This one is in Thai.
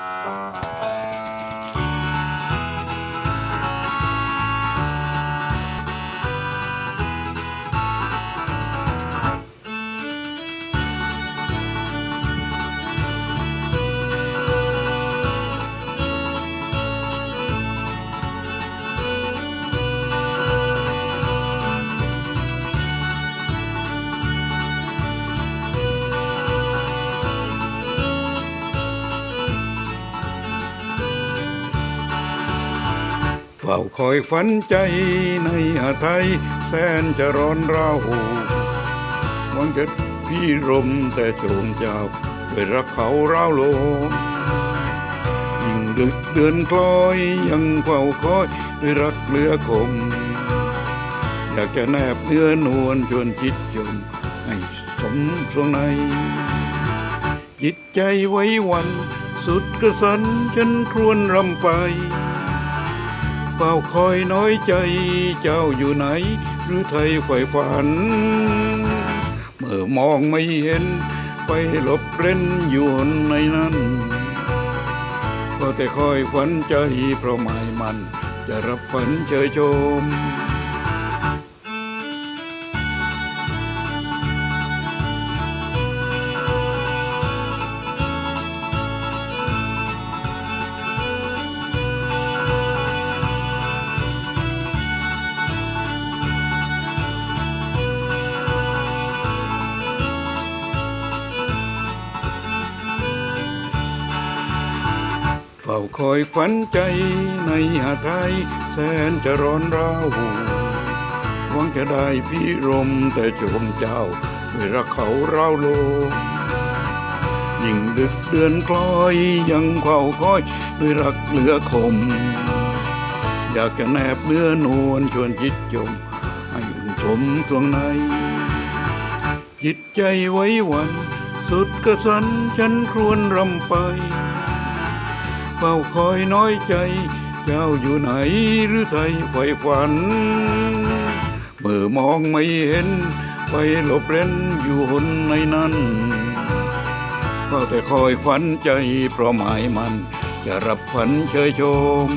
เฝ้าคอยฝันใจในหาไทยแสนจะร้อนราหวังจะพี่รมแต่โจมเจ้าด้วยรักเขาร่าโลมยิ่งดึกเดือนคล้อยยังเฝ้าคอยด้วยรักเลือคม อยากจะแนบเนื้อนวลชวนจิตจมให้สมทรงใน จิตใจไว้วันสุดกระสันฉันครวญรำไป เฝ้าคอยน้อยใจ เจ้าอยู่ไหน หรือไทยฝ่ายฝัน เมื่อมองไม่เห็น ไปหลบเร้นอยู่ในนั้น ก็แต่คอยฝันใจเพราะหมายมัน จะรับฝันเชยชม ฝ้าคอยฝันใจในหาไทยแสนจะร้อนร่าวหวังจะได้พี่รมแต่โจมเจ้าด้วยรักเขาเร่าโลมยิ่งดึกเดือนคล้อยยังเฝ้าคอยด้วยรักเหลือคม อยากจะแนบเนื้อนวลชวนจิตจม ให้อุ่นชมทวงใน จิตใจไว้วัน สุดกระสันฉันครวญรำไป เฝ้าคอยน้อยใจ เจ้าอยู่ไหนหรือไทยไฟฝัน เมื่อมองไม่เห็น ไปหลบเร้นอยู่หนในนั้นก็แต่คอยฝันใจเพราะหมายมัน จะรับฝันเชยชม